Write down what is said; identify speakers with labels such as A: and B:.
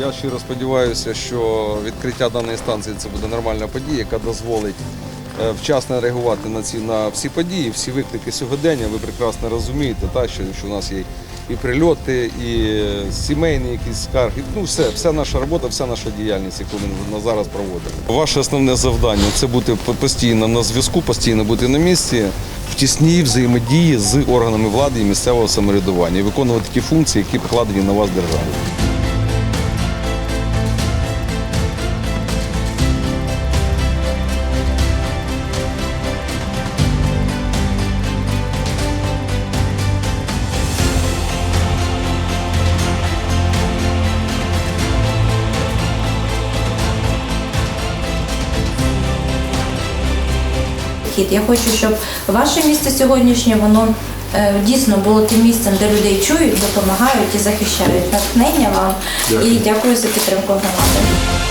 A: Я щиро сподіваюся, що відкриття даної станції це буде нормальна подія, яка дозволить е, вчасно реагувати на ці на всі події, всі виклики сьогодення. Ви прекрасно розумієте, та, що, що у нас є і прильоти, і е, сімейні якісь скарги. Ну, все, вся наша робота, вся наша діяльність, яку ми на зараз проводимо. Ваше основне завдання це бути постійно на зв'язку, постійно бути на місці, в тісній взаємодії з органами влади і місцевого самоврядування і виконувати ті функції, які покладені на вас державою.
B: Підхід. Я хочу, щоб ваше місце сьогоднішнє воно е, дійсно було тим місцем, де людей чують, допомагають і захищають. Натхнення вам і дякую за підтримку громади.